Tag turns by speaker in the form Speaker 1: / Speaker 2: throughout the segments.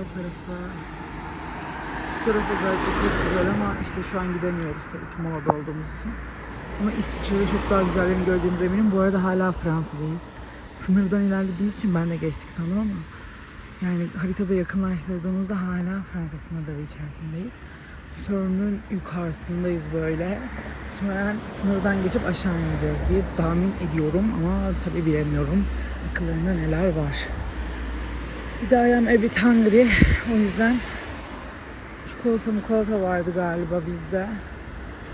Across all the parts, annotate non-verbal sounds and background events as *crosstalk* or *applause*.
Speaker 1: her tarafı. Şu taraf özellikle çok güzel ama işte şu an gidemiyoruz tabii ki molada olduğumuz için. Ama İsviçre'de çok daha güzellerini göreceğimize eminim. Bu arada hala Fransa'dayız. Sınırdan ilerlediğimiz için ben de geçtik sandım ama yani haritada yakınlaştırdığımızda hala Fransa sınırları içerisindeyiz. Sörn'ün yukarısındayız böyle. Muhtemelen sınırdan geçip aşağı ineceğiz diye tahmin ediyorum ama tabii bilemiyorum. Akıllarında neler var. Bir daha I am a bit hungry. O yüzden çikolata mukolata vardı galiba bizde.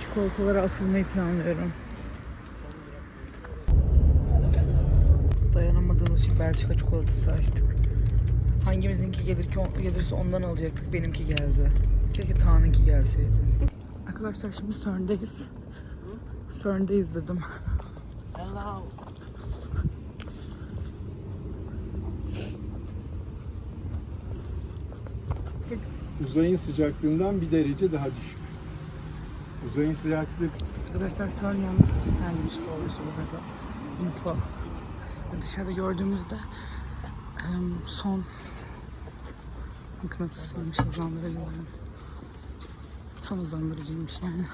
Speaker 1: Çikolatalara asılmayı planlıyorum. Dayanamadığımız için Belçika çikolatası açtık. Hangimizinki gelir ki gelirse ondan alacaktık. Benimki geldi. Keşke Tan'ınki gelseydi. Arkadaşlar şimdi Sörn'deyiz. Sörn'deyiz dedim.
Speaker 2: Hello.
Speaker 3: Uzayın sıcaklığından bir derece daha düşük. Uzayın sıcaklığı
Speaker 1: Arkadaşlar Sörn yanlış senmiş doğrusu bu arada. Info. Dışarıda gördüğümüzde son mıknatısıymış hızlandırıcıların. Son hızlandırıcıymış yani.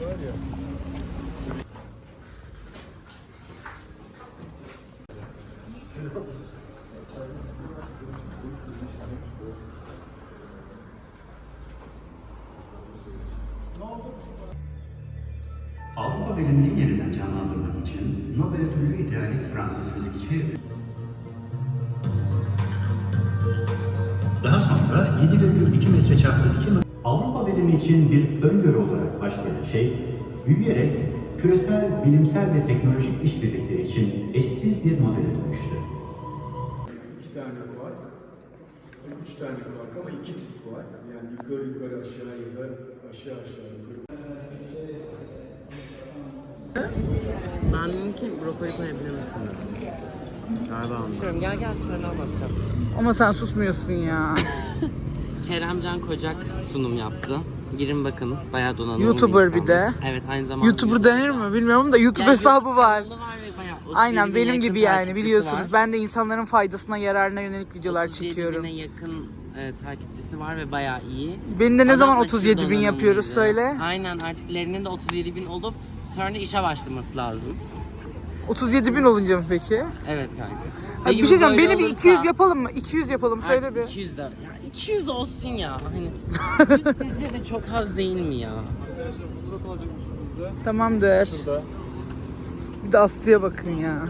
Speaker 3: var ya.
Speaker 4: Avrupa bilimini yeniden canlandırmak için Nobel ödüllü idealist Fransız fizikçi daha sonra 7,2 metre çarpı 2 metre Avrupa bilimi için bir öngörü olarak başlayan şey büyüyerek küresel bilimsel ve teknolojik işbirlikleri için eşsiz bir modele dönüştü.
Speaker 3: iki tane kuark, üç tane kuark ama iki tip kuark. Yani yukarı yukarı aşağı ya da aşağı aşağı yukarı.
Speaker 2: Ben dedim ki brokoli koyabilir misin dedim. Galiba anladım. Gel gel sonra anlatacağım.
Speaker 1: Ama sen susmuyorsun ya. *laughs*
Speaker 2: Keremcan Kocak sunum yaptı. Girin bakın bayağı donanımlı
Speaker 1: YouTuber bir
Speaker 2: insanmış.
Speaker 1: de.
Speaker 2: Evet aynı zamanda.
Speaker 1: YouTuber denir mi bilmiyorum da YouTube
Speaker 2: Yani
Speaker 1: hesabı var.
Speaker 2: kanalı var ve bayağı 37
Speaker 1: Aynen
Speaker 2: bine
Speaker 1: benim
Speaker 2: yakın
Speaker 1: gibi yani
Speaker 2: takipçisi
Speaker 1: biliyorsunuz.
Speaker 2: var.
Speaker 1: Ben de insanların faydasına yararına yönelik videolar
Speaker 2: 37
Speaker 1: çekiyorum.
Speaker 2: bine yakın e, takipçisi var ve bayağı iyi.
Speaker 1: Benim de ne zaman
Speaker 2: aşırı
Speaker 1: 37 bin
Speaker 2: donanımlıydı.
Speaker 1: yapıyoruz söyle.
Speaker 2: Aynen artık Lerin'in de 37 bin olup sonra işe başlaması lazım.
Speaker 1: 37 bin olunca mı peki?
Speaker 2: Evet kanka. Peki
Speaker 1: bir şey diyeceğim.
Speaker 2: böyle
Speaker 1: Beni bir
Speaker 2: olursa-
Speaker 1: 200 yapalım mı? 200 yapalım söyle
Speaker 2: Artık
Speaker 1: bir.
Speaker 2: 200 de. Ya 200 olsun ya. Hani *laughs* sizce de çok az değil mi ya?
Speaker 1: Tamamdır. Bir de Aslı'ya bakın ya.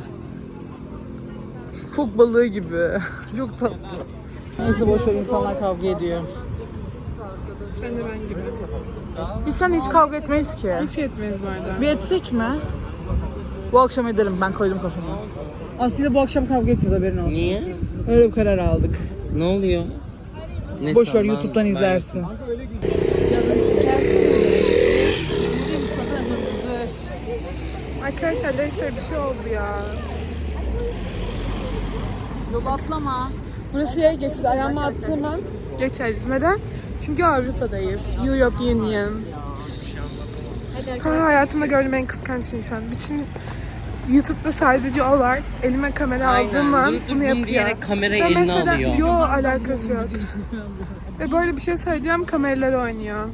Speaker 1: Fok balığı gibi. *laughs* Çok tatlı. Neyse boş ver insanlar kavga ediyor.
Speaker 5: Sen de ben gibi.
Speaker 1: Biz seninle hiç kavga etmeyiz ki.
Speaker 5: Hiç yetmeyiz bu arada.
Speaker 1: Bir etsek mi? Bu akşam edelim. Ben koydum kafama. Aslı'yla bu akşam kavga edeceğiz haberin olsun.
Speaker 2: Niye?
Speaker 1: Öyle bir karar aldık.
Speaker 2: Ne oluyor? Neyse,
Speaker 1: Boş ver YouTube'dan
Speaker 2: ben-
Speaker 1: izlersin.
Speaker 5: Arkadaşlar neyse bir şey oldu ya.
Speaker 1: Yok atlama.
Speaker 5: Burası yaya geçti. Ayağımı attığım an geçeriz. Neden? Çünkü Avrupa'dayız. Europe Union. Ta hayatımda gördüğüm en kıskanç insan. Bütün YouTube'da sadece o var. Elime kamera
Speaker 2: Aynen,
Speaker 5: aldığım an
Speaker 2: durup
Speaker 5: bunu yapıyor.
Speaker 2: diyerek kamerayı
Speaker 5: Ve
Speaker 2: eline
Speaker 5: mesela,
Speaker 2: alıyor.
Speaker 5: Yo alakası yok. Ve böyle bir şey söyleyeceğim kameralar oynuyor.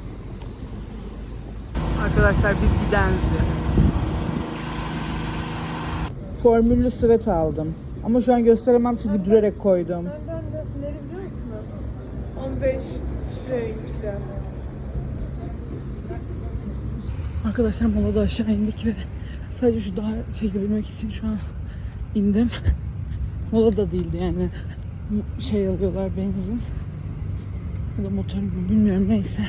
Speaker 1: Arkadaşlar biz gidenzi. Formüllü süvet aldım. Ama şu an gösteremem çünkü dürerek koydum.
Speaker 5: Benden neleri biliyor musunuz? 15 renkli.
Speaker 1: Arkadaşlar molada aşağı indik ve sadece şu dağı çekebilmek için şu an indim. Mola da değildi yani. Şey alıyorlar benzin. Ya da motor mu bilmiyorum neyse.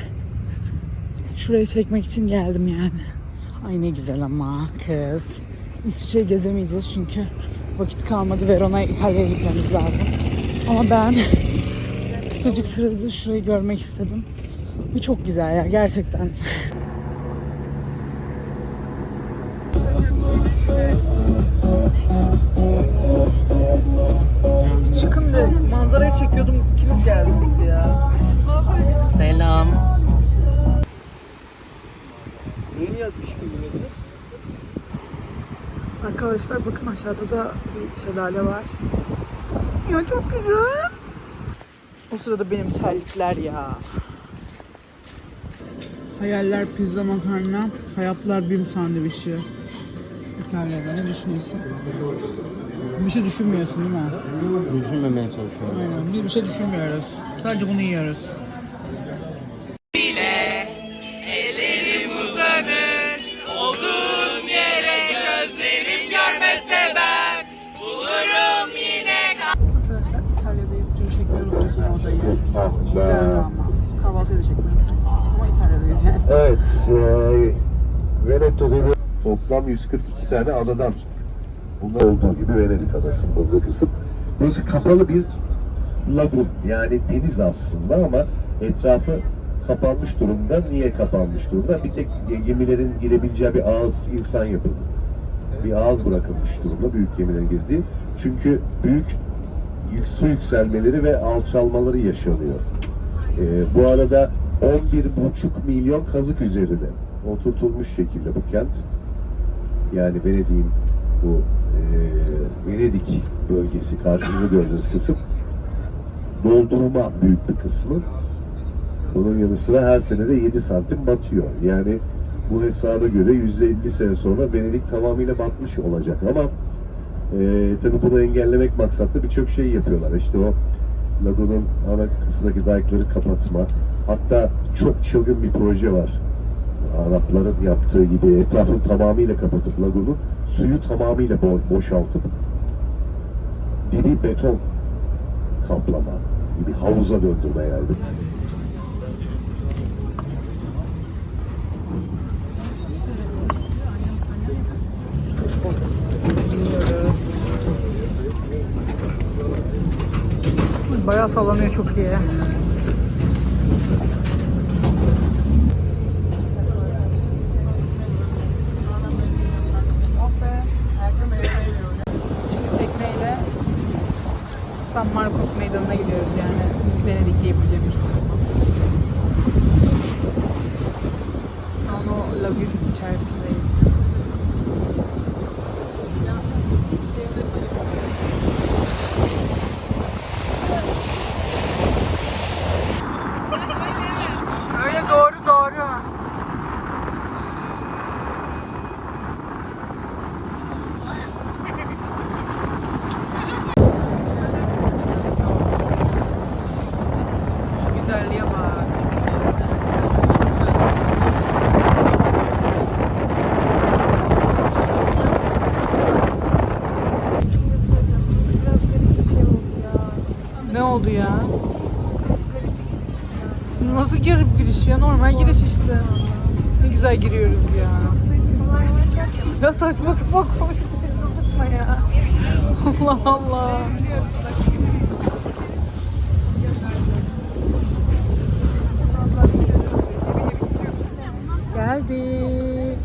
Speaker 1: Şurayı çekmek için geldim yani. Ay ne güzel ama kız. Hiçbir şey gezemeyeceğiz çünkü vakit kalmadı. Verona'ya İtalya'ya gitmemiz lazım. Ama ben *laughs* kısacık sürede şurayı görmek istedim. Bu çok güzel ya gerçekten. *laughs* Çıkın be. Manzarayı çekiyordum. Kilit geldi bitti ya.
Speaker 2: Selam.
Speaker 3: Niye yazmış ki
Speaker 1: Arkadaşlar bakın aşağıda da bir şelale var. Ya çok güzel. O sırada benim terlikler ya. Hayaller pizza makarna, hayatlar bim sandviçi. İtalya'da ne düşünüyorsun? Bir şey düşünmüyorsun değil mi?
Speaker 2: Düşünmemeye çalışıyorum.
Speaker 1: Aynen. Biz bir şey düşünmüyoruz. Sadece bunu yiyoruz.
Speaker 6: Toplam 142 tane adadan bunlar olduğu gibi Venedik adasının bulunduğu kısım. Burası kapalı bir lagun yani deniz aslında ama etrafı kapanmış durumda. Niye kapanmış durumda? Bir tek gemilerin girebileceği bir ağız insan yapımı. Bir ağız bırakılmış durumda büyük gemilerin girdiği. Çünkü büyük yük- su yükselmeleri ve alçalmaları yaşanıyor. Ee, bu arada 11,5 milyon kazık üzerine oturtulmuş şekilde bu kent. Yani Venedik'in bu e, Venedik bölgesi karşımızda gördüğünüz kısım doldurma büyük bir kısmı. Bunun yanı sıra her senede 7 santim batıyor. Yani bu hesaba göre 150 sene sonra Venedik tamamıyla batmış olacak ama e, tabii bunu engellemek maksatlı birçok şey yapıyorlar. İşte o lagunun ana kısmındaki dayakları kapatma. Hatta çok çılgın bir proje var. Arapların yaptığı gibi etrafını tamamıyla kapatıp lagunu suyu tamamıyla bo- boşaltıp dibi beton kaplama gibi havuza döndürme yani.
Speaker 1: Bayağı sallanıyor çok iyi. Şimdi tekneyle San Marcos meydanına gidiyoruz yani Venedik'te yapabileceğimiz kısmı. Ama o lagün içerisindeyiz. Öyle doğru doğru. Şu güzelliğe bak. Ne oldu ya? Nasıl girip giriş ya? Normal giriş işte. Ne güzel giriyoruz ya. Ya saçma sapan konuşma ya. Allah Allah. Geldik.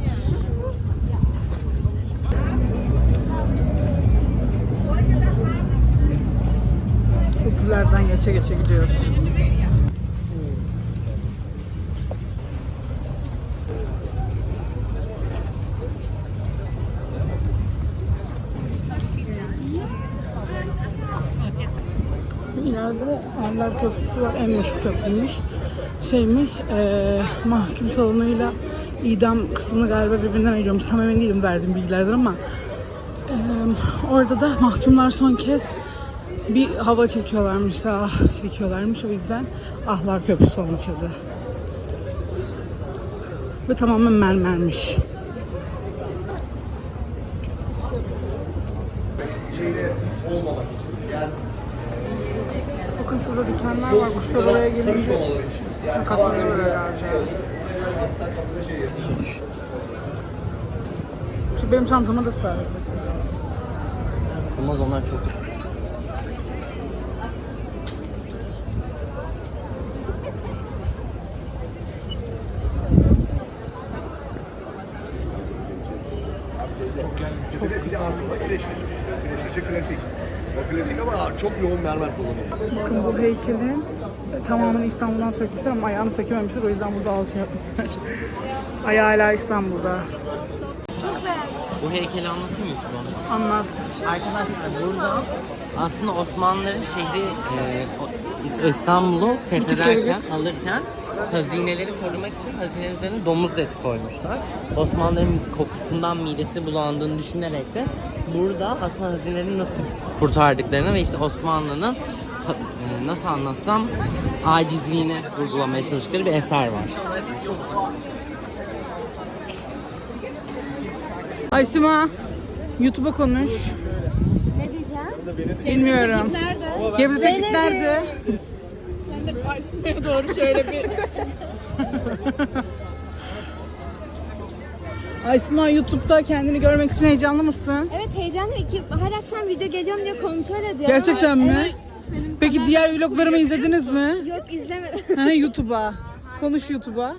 Speaker 1: Köprülerden geçe geçe gidiyoruz. İleride Erler Köprüsü var. En meşhur köprüymüş. Şeymiş, eee mahkum salonuyla idam kısmını galiba birbirinden ayırıyormuş. Tam emin değilim verdiğim bilgilerden ama eee, orada da mahkumlar son kez bir hava çekiyorlarmış, daha çekiyorlarmış. O yüzden Ahlar Köprüsü olmuş adı. Ve tamamen mermermiş. Bakın şurada dikenler var. Bu şuraya gelince sakatlanıyor herhalde. Şu benim çantama da sığar.
Speaker 2: Ama onlar çok
Speaker 6: Bir de artırma güneşi. Güneşi klasik. O klasik ama çok yoğun mermer kullanılıyor.
Speaker 1: Bakın bu heykelin tamamını İstanbul'dan sökmüşler ama ayağını sökememişler. O yüzden burada alçı yapmışlar. *laughs* Ayağı hala İstanbul'da.
Speaker 2: Bu heykeli anlatayım mı size?
Speaker 1: Anlat.
Speaker 2: Arkadaşlar burada aslında Osmanlıların şehri e, İstanbul'u fethederken, alırken hazineleri korumak için hazinelerin üzerine domuz eti koymuşlar. Osmanlıların kokusundan midesi bulandığını düşünerek de burada aslında hazinelerini nasıl kurtardıklarını ve işte Osmanlı'nın e, nasıl anlatsam acizliğini vurgulamaya çalıştıkları bir eser var.
Speaker 1: Aysima YouTube'a konuş.
Speaker 5: Ne diyeceğim?
Speaker 1: Bilmiyorum.
Speaker 5: Nerede?
Speaker 1: Gebze Teknik nerede?
Speaker 5: Sen de Aysima'ya doğru şöyle bir *laughs*
Speaker 1: Aysima YouTube'da kendini görmek için heyecanlı mısın?
Speaker 7: Evet heyecanlıyım. İki, her akşam video geliyorum diye kontrol ediyorum.
Speaker 1: Gerçekten mi? Peki diğer vloglarımı izlediniz mi?
Speaker 7: Yok izlemedim. *laughs*
Speaker 1: Ha, YouTube'a. Konuş YouTube'a.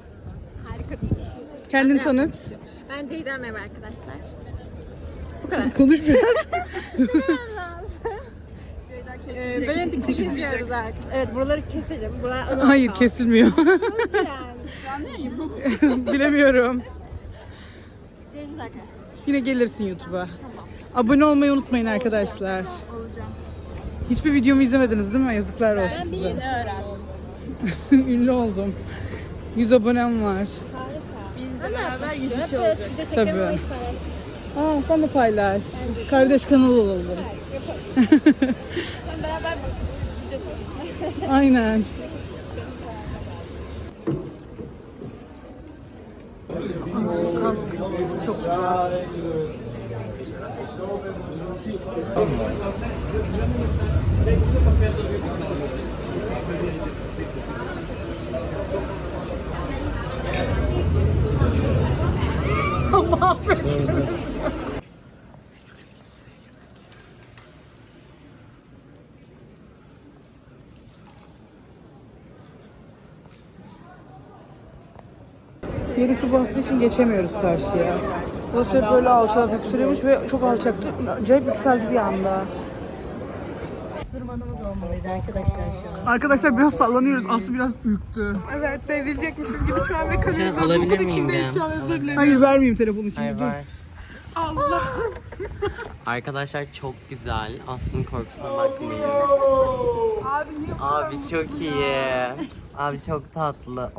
Speaker 7: Harika bir iş.
Speaker 1: Kendini tanıt.
Speaker 7: Ben Ceyda merhaba arkadaşlar.
Speaker 1: Konuş biraz. *laughs*
Speaker 7: Ee, Beğendik izliyoruz artık. Evet buraları keselim. Buralar ana
Speaker 1: Hayır
Speaker 7: kalsın.
Speaker 1: kesilmiyor.
Speaker 7: yani. *laughs* Canlı yayın.
Speaker 1: Bilemiyorum.
Speaker 7: Görüşürüz arkadaşlar.
Speaker 1: Yine gelirsin YouTube'a. Abone olmayı unutmayın arkadaşlar.
Speaker 7: Olacağım.
Speaker 1: Hiçbir videomu izlemediniz değil mi? Yazıklar olsun
Speaker 5: ben bir
Speaker 1: size.
Speaker 5: yeni öğrendim. *laughs*
Speaker 1: Ünlü oldum. 100 abonem var.
Speaker 5: Biz de beraber yüzük
Speaker 7: Evet,
Speaker 5: olacak.
Speaker 7: video
Speaker 1: Tabii. Aa, sen de paylaş. Kardeş kanal olalım. *laughs*
Speaker 5: Sen beraber video çekelim. *laughs*
Speaker 1: Aynen. Çok güzel. Yeri su bastığı için geçemiyoruz karşıya. Burası hep böyle alçalıp yükseliyormuş ve çok alçaktı. Acayip yükseldi bir anda. Arkadaşlar biraz sallanıyoruz. Aslı biraz ürktü.
Speaker 5: Evet devrilecekmişiz gibi şu an ve
Speaker 2: Şey
Speaker 5: kalemimiz
Speaker 2: alabilir miyim
Speaker 5: içindeyiz
Speaker 2: ben?
Speaker 5: şu an özür dilerim.
Speaker 1: Hayır vermeyeyim telefonu şimdi.
Speaker 2: Hayır var.
Speaker 5: Allah. *laughs*
Speaker 2: Arkadaşlar çok güzel. Aslı'nın korkusuna bakmayın.
Speaker 5: Abi niye
Speaker 2: Abi çok iyi. Abi çok tatlı.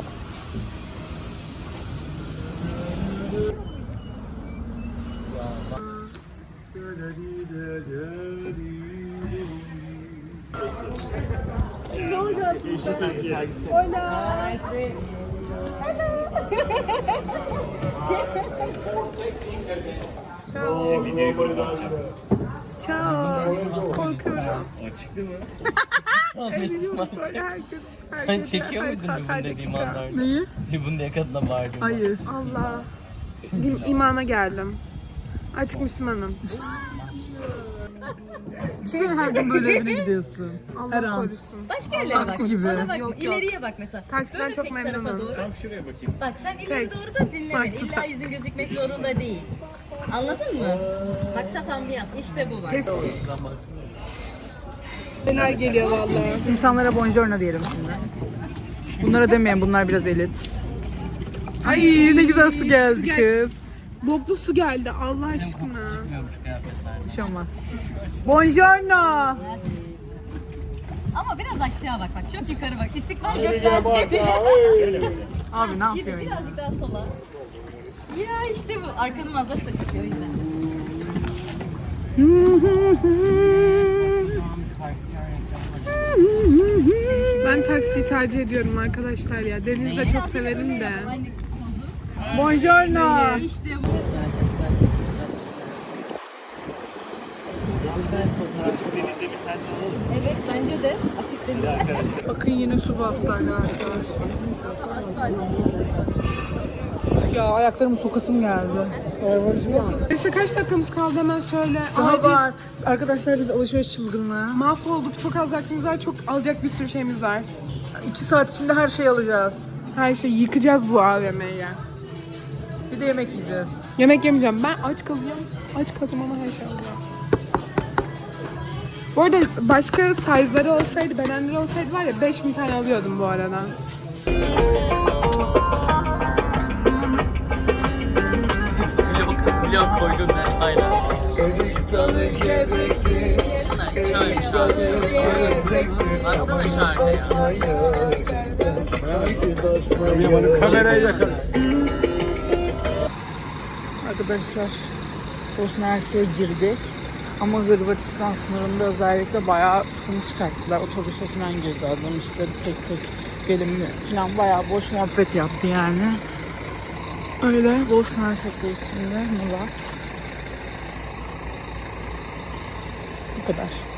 Speaker 5: Korkuyorum.
Speaker 2: Sen çekiyor muydun Libun dediğim anlarda?
Speaker 1: Neyi?
Speaker 2: Libun diye kadına bağırdım.
Speaker 1: Hayır.
Speaker 5: Allah. İm- imana geldim. Artık Müslümanım.
Speaker 1: Düşünsene her gün böyle evine gidiyorsun. Her
Speaker 5: Allah
Speaker 1: an.
Speaker 5: korusun.
Speaker 8: Başka yerlere bak.
Speaker 1: Taksi gibi.
Speaker 8: Sana bak,
Speaker 5: Yok, yok.
Speaker 8: ileriye bak mesela.
Speaker 5: Taksiden
Speaker 8: Böyle
Speaker 5: çok
Speaker 8: tek tarafa
Speaker 5: memnunum.
Speaker 8: doğru. Tam şuraya bakayım. Bak sen ileri
Speaker 5: Tek.
Speaker 8: doğru da dinleme.
Speaker 5: Bak,
Speaker 8: İlla
Speaker 5: tutar.
Speaker 8: yüzün gözükmek zorunda değil. Anladın mı? Maksat ambiyans. İşte bu var.
Speaker 5: Neler geliyor vallahi.
Speaker 1: İnsanlara buongiorno diyelim şimdi. Bunlara demeyin bunlar biraz elit. Ay ne güzel su geldi
Speaker 5: gel-
Speaker 1: kız.
Speaker 5: Boklu su geldi Allah aşkına.
Speaker 2: Çıkmıyormuş kıyafetler.
Speaker 1: Bir şey olmaz. Buongiorno.
Speaker 8: Ama biraz aşağı bak bak. Çok yukarı bak. İstikbal göklerde. *laughs*
Speaker 1: Abi ne yapıyorsun? ya?
Speaker 8: birazcık daha sola. Ya işte bu. Arkanı mazdaş da çıkıyor o yüzden.
Speaker 5: Ben taksiyi tercih ediyorum arkadaşlar ya. Denizi de çok severim de.
Speaker 8: Aynı.
Speaker 1: Buongiorno.
Speaker 8: İşte bu. Evet bence de. Açık deniz.
Speaker 1: Bakın yine su bastı arkadaşlar. Ya ayaklarımı sokasım geldi.
Speaker 5: Neyse kaç dakikamız kaldı hemen söyle.
Speaker 1: Daha
Speaker 5: Acil.
Speaker 1: var. Arkadaşlar biz alışveriş çılgınlığı.
Speaker 5: Mahvolduk. Çok az vaktimiz var. Çok alacak bir sürü şeyimiz var.
Speaker 1: İki saat içinde her şeyi alacağız.
Speaker 5: Her şeyi yıkacağız bu AVM'ye.
Speaker 1: Bir de yemek yiyeceğiz.
Speaker 5: Yemek yemeyeceğim. Ben aç kalacağım. Aç kalacağım ama her şey alacağım. Bu arada başka size'ları olsaydı, bedenleri olsaydı var ya 5000 tane alıyordum bu arada.
Speaker 2: Koydun. Atsana şarkıyı.
Speaker 3: Kamerayı yakın.
Speaker 1: Arkadaşlar Bosna Hersek'e girdik. Ama Hırvatistan sınırında özellikle bayağı sıkıntı çıkarttılar. Otobüse falan girdi adam işte tek tek gelimli falan bayağı boş muhabbet yaptı yani. Öyle Bosna Hersek'teyiz şimdi. Murat. Bu kadar.